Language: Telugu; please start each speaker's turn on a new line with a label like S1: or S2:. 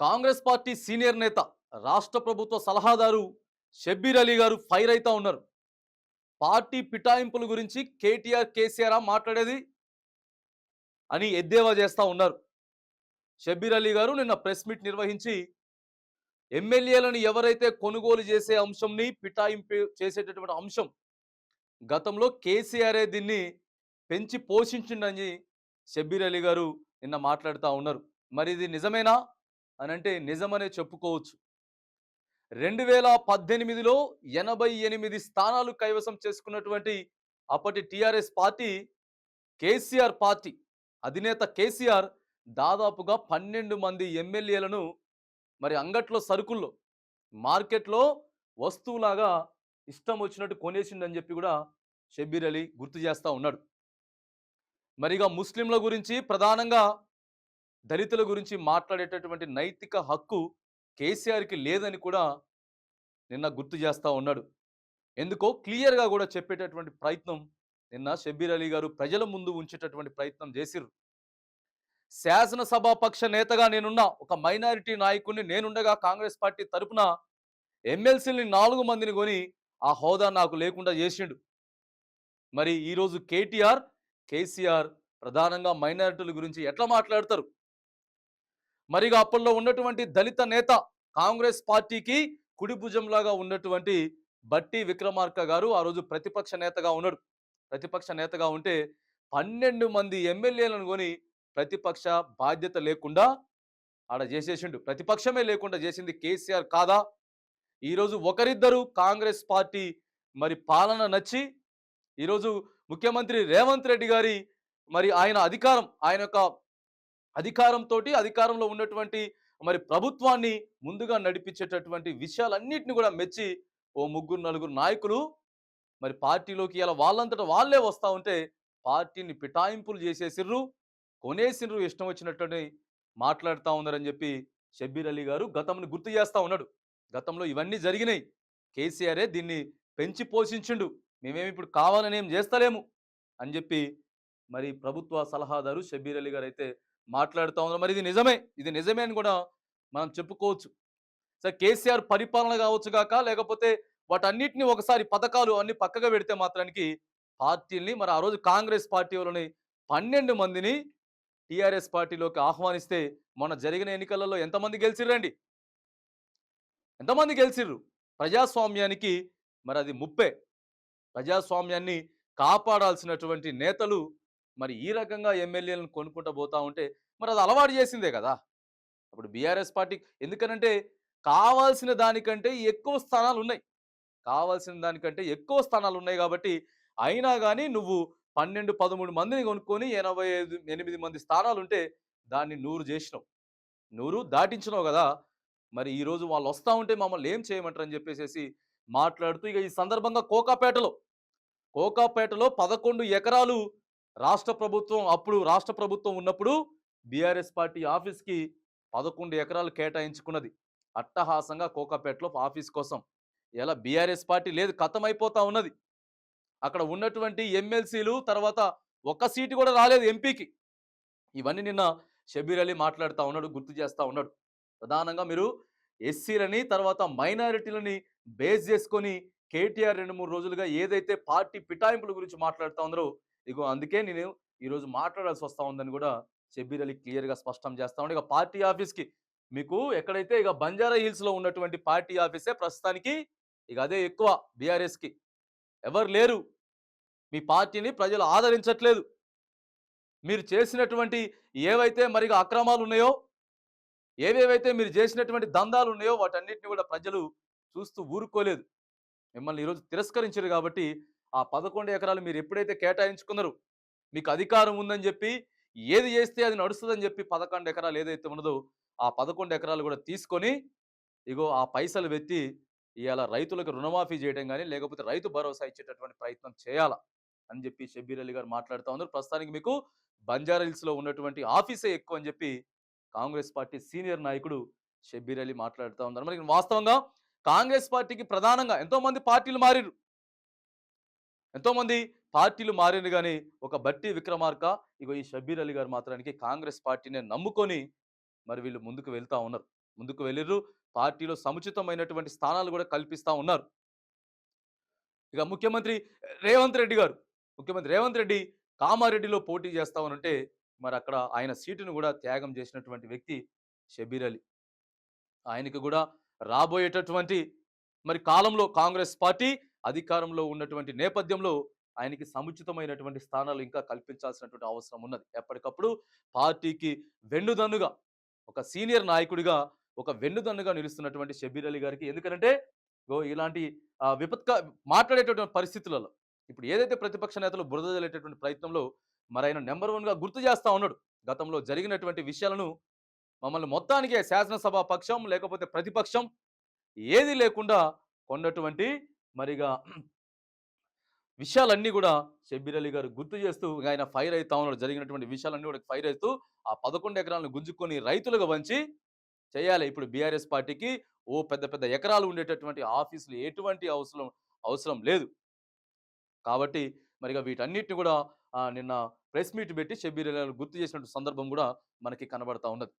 S1: కాంగ్రెస్ పార్టీ సీనియర్ నేత రాష్ట్ర ప్రభుత్వ సలహాదారు షబ్బీర్ అలీ గారు ఫైర్ అవుతా ఉన్నారు. పార్టీ పిటాయింపుల గురించి కేటీఆర్ కేసీఆర్ మాట్లాడేది అని ఎద్దేవా చేస్తూ ఉన్నారు. షబ్బీర్ అలీ గారు నిన్న ప్రెస్ మీట్ నిర్వహించి ఎమ్మెల్యేలను ఎవరైతే కొనుగోలు చేసే అంశంని పిటాయింపు చేసేటటువంటి అంశం గతంలో కేసీఆర్ దీన్ని పెంచి పోషించిండని షబ్బీర్ అలీ గారు నిన్న మాట్లాడుతూ ఉన్నారు. మరి ఇది నిజమేనా? అని అంటే నిజమనే చెప్పుకోవచ్చు. రెండు వేల పద్దెనిమిదిలో ఎనభై ఎనిమిది స్థానాలు కైవసం చేసుకున్నటువంటి అప్పటి టిఆర్ఎస్ పార్టీ కేసీఆర్ పార్టీ అధినేత కేసీఆర్ దాదాపుగా పన్నెండు మంది ఎమ్మెల్యేలను మరి అంగట్లో సరుకుల్లో మార్కెట్లో వస్తువులాగా ఇష్టం వచ్చినట్టు కొనేసిండని చెప్పి కూడా షబ్బీర్ అలీ గుర్తు చేస్తూ ఉన్నాడు. మరిగా ముస్లింల గురించి ప్రధానంగా దళితుల గురించి మాట్లాడేటటువంటి నైతిక హక్కు కేసీఆర్కి లేదని కూడా నిన్న గుర్తు చేస్తూ ఉన్నాడు. ఎందుకో క్లియర్గా కూడా చెప్పేటటువంటి ప్రయత్నం నిన్న షబ్బీర్ అలీ గారు ప్రజల ముందు ఉంచేటటువంటి ప్రయత్నం చేసిర్రు. శాసనసభాపక్ష నేతగా నేనున్న ఒక మైనారిటీ నాయకుడిని నేనుండగా కాంగ్రెస్ పార్టీ తరపున ఎమ్మెల్సీని నాలుగు మందిని కొని ఆ హోదా నాకు లేకుండా చేసిండు. మరి ఈరోజు కేటీఆర్ కేసీఆర్ ప్రధానంగా మైనారిటీల గురించి ఎట్లా మాట్లాడతారు? మరిగా అప్పట్లో ఉన్నటువంటి దళిత నేత కాంగ్రెస్ పార్టీకి కుడి భుజంలాగా ఉన్నటువంటి బట్టి విక్రమార్క గారు ఆ రోజు ప్రతిపక్ష నేతగా ఉన్నాడు ప్రతిపక్ష నేతగా ఉంటే పన్నెండు మంది ఎమ్మెల్యేలను కొని ప్రతిపక్ష బాధ్యత లేకుండా ఆడ చేసేసిండు. ప్రతిపక్షమే లేకుండా చేసింది కేసీఆర్ కాదా? ఈరోజు ఒకరిద్దరు కాంగ్రెస్ పార్టీ మరి పాలన నచ్చి ఈరోజు ముఖ్యమంత్రి రేవంత్ రెడ్డి గారి మరి ఆయన అధికారం ఆయన యొక్క అధికారంతో అధికారంలో ఉన్నటువంటి మరి ప్రభుత్వాన్ని ముందుగా నడిపించేటటువంటి విషయాలన్నింటినీ కూడా మెచ్చి ఓ ముగ్గురు నలుగురు నాయకులు మరి పార్టీలోకి ఇలా వాళ్ళంతటా వాళ్ళే వస్తూ ఉంటే పార్టీని పిటాయింపులు చేసేసిర్రు కొనేసిర్రు ఇష్టం వచ్చినట్టుని మాట్లాడుతూ ఉన్నారని చెప్పి షబ్బీర్ అలీ గారు గతంని గుర్తు చేస్తూ ఉన్నాడు. గతంలో ఇవన్నీ జరిగినాయి. కేసీఆరే దీన్ని పెంచి పోషించిండు. మేమేమి ఇప్పుడు కావాలని ఏం చేస్తలేము అని చెప్పి మరి ప్రభుత్వ సలహాదారు షబ్బీర్ అలీ గారు అయితే మాట్లాడుతూ ఉన్నారు మరి ఇది నిజమే. ఇది నిజమే అని కూడా మనం చెప్పుకోవచ్చు. సార్ కేసీఆర్ పరిపాలన కావచ్చు కాక లేకపోతే వాటన్నిటిని ఒకసారి పథకాలు అన్ని పక్కగా పెడితే మాత్రానికి పార్టీల్ని మరి ఆ రోజు కాంగ్రెస్ పార్టీ వాళ్ళని పన్నెండు మందిని టీఆర్ఎస్ పార్టీలోకి ఆహ్వానిస్తే మొన్న జరిగిన ఎన్నికలలో ఎంతమంది గెలిచిర్రండి? ఎంతమంది గెలిచిర్రు? ప్రజాస్వామ్యానికి మరి అది ముప్పే. ప్రజాస్వామ్యాన్ని కాపాడాల్సినటువంటి నేతలు మరి ఈ రకంగా ఎమ్మెల్యేలను కొనుక్కుంటూ పోతా ఉంటే మరి అది అలవాటు చేసిందే కదా! అప్పుడు బీఆర్ఎస్ పార్టీ ఎందుకనంటే కావాల్సిన దానికంటే ఎక్కువ స్థానాలు ఉన్నాయి కావాల్సిన దానికంటే ఎక్కువ స్థానాలు ఉన్నాయి కాబట్టి అయినా కానీ నువ్వు పన్నెండు పదమూడు మందిని కొనుక్కొని ఎనభై ఐదు ఎనిమిది మంది స్థానాలు ఉంటే దాన్ని నూరు చేసినావు. నూరు దాటించినావు కదా! మరి ఈరోజు వాళ్ళు వస్తూ ఉంటే మమ్మల్ని ఏం చేయమంటారని చెప్పేసి మాట్లాడుతూ ఇక ఈ సందర్భంగా కోకాపేటలో కోకాపేటలో పదకొండు ఎకరాలు రాష్ట్ర ప్రభుత్వం అప్పుడు రాష్ట్ర ప్రభుత్వం ఉన్నప్పుడు బీఆర్ఎస్ పార్టీ ఆఫీస్కి పదకొండు ఎకరాలు కేటాయించుకున్నది. అట్టహాసంగా కోకాపేటలో ఆఫీస్ కోసం. ఇలా బీఆర్ఎస్ పార్టీ లేదు కథమైపోతా ఉన్నది. అక్కడ ఉన్నటువంటి ఎమ్మెల్సీలు తర్వాత ఒక్క సీటు కూడా రాలేదు ఎంపీకి. ఇవన్నీ నిన్న షబీర్ అలీ మాట్లాడుతూ ఉన్నాడు గుర్తు చేస్తూ ఉన్నాడు. ప్రధానంగా మీరు ఎస్సీలని తర్వాత మైనారిటీలని బేస్ చేసుకొని కేటీఆర్ రెండు మూడు రోజులుగా ఏదైతే పార్టీ పిటాయింపుల గురించి మాట్లాడుతూ ఉన్నారో ఇగో అందుకే నేను ఈరోజు మాట్లాడాల్సి వస్తూ ఉందని కూడా షబ్బీర్ అలీ క్లియర్గా స్పష్టం చేస్తా ఉండే. ఇక పార్టీ ఆఫీస్కి మీకు ఎక్కడైతే ఇక బంజారా హిల్స్లో ఉన్నటువంటి పార్టీ ఆఫీసే ప్రస్తుతానికి ఇక అదే ఎక్కువ బీఆర్ఎస్కి. ఎవరు లేరు. మీ పార్టీని ప్రజలు ఆదరించట్లేదు. మీరు చేసినటువంటి ఏవైతే మరి అక్రమాలు ఉన్నాయో ఏవేవైతే మీరు చేసినటువంటి దందాలు ఉన్నాయో వాటన్నిటిని కూడా ప్రజలు చూస్తూ ఊరుకోలేదు. మిమ్మల్ని ఈరోజు తిరస్కరించారు కాబట్టి ఆ పదకొండు ఎకరాలు మీరు ఎప్పుడైతే కేటాయించుకున్నారు మీకు అధికారం ఉందని చెప్పి ఏది చేస్తే అది నడుస్తుందని చెప్పి పదకొండు ఎకరాలు ఏదైతే ఉన్నదో ఆ పదకొండు ఎకరాలు కూడా తీసుకొని ఇగో ఆ పైసలు పెట్టి ఇవాళ రైతులకు రుణమాఫీ చేయడం కానీ లేకపోతే రైతు భరోసా ఇచ్చేటటువంటి ప్రయత్నం చేయాలా అని చెప్పి షబ్బీర్ అలీ గారు మాట్లాడుతూ ఉన్నారు. ప్రస్తుతానికి మీకు బంజారా హిల్స్లో ఉన్నటువంటి ఆఫీసే ఎక్కువ అని చెప్పి కాంగ్రెస్ పార్టీ సీనియర్ నాయకుడు షబ్బీర్ అలీ మాట్లాడుతూ ఉన్నారు. మరి వాస్తవంగా కాంగ్రెస్ పార్టీకి ప్రధానంగా ఎంతోమంది పార్టీలు మారిరు ఎంతోమంది పార్టీలు మారిన కానీ ఒక బట్టి విక్రమార్క ఇగో ఈ షబీర్ అలీ గారు మాత్రానికి కాంగ్రెస్ పార్టీని నమ్ముకొని మరి వీళ్ళు ముందుకు వెళ్తా ఉన్నారు. ముందుకు వెళ్ళిర్రు పార్టీలో సముచితమైనటువంటి స్థానాలు కూడా కల్పిస్తా ఉన్నారు. ఇక ముఖ్యమంత్రి రేవంత్ రెడ్డి గారు ముఖ్యమంత్రి రేవంత్ రెడ్డి కామారెడ్డిలో పోటీ చేస్తామనంటే మరి అక్కడ ఆయన సీటును కూడా త్యాగం చేసినటువంటి వ్యక్తి షబీర్ అలీ. ఆయనకు కూడా రాబోయేటటువంటి మరి కాలంలో కాంగ్రెస్ పార్టీ అధికారంలో ఉన్నటువంటి నేపథ్యంలో ఆయనకి సముచితమైనటువంటి స్థానాలు ఇంకా కల్పించాల్సినటువంటి అవసరం ఉన్నది. ఎప్పటికప్పుడు పార్టీకి వెన్నుదన్నుగా ఒక సీనియర్ నాయకుడిగా ఒక వెన్నుదన్నుగా నిలుస్తున్నటువంటి షబీర్ అలీ గారికి. ఎందుకంటే గో ఇలాంటి విపత్క మాట్లాడేటటువంటి పరిస్థితులలో ఇప్పుడు ఏదైతే ప్రతిపక్ష నేతలు బురద జల్లేటటువంటి ప్రయత్నంలో మరి ఆయన నెంబర్ వన్గా గుర్తు చేస్తా ఉన్నాడు. గతంలో జరిగినటువంటి విషయాలను మమ్మల్ని మొత్తానికే శాసనసభ పక్షం లేకపోతే ప్రతిపక్షం ఏది లేకుండా కొన్నటువంటి మరిగా విషయాలన్నీ కూడా షబ్బీర్ అలీ గారు గుర్తు చేస్తూ ఆయన ఫైర్ అవుతా ఉన్నాడు. జరిగినటువంటి విషయాలన్నీ కూడా ఫైర్ అవుతూ ఆ పదకొండు ఎకరాలను గుంజుకొని రైతులుగా వంచి చేయాలి. ఇప్పుడు బీఆర్ఎస్ పార్టీకి ఓ పెద్ద పెద్ద ఎకరాలు ఉండేటటువంటి ఆఫీసులు ఎటువంటి అవసరం అవసరం లేదు. కాబట్టి మరిగా వీటన్నిటిని కూడా నిన్న ప్రెస్ మీట్ పెట్టి షబ్బీర్ అలీ గారు గుర్తు చేసినటువంటి సందర్భం కూడా మనకి కనబడతా ఉన్నది.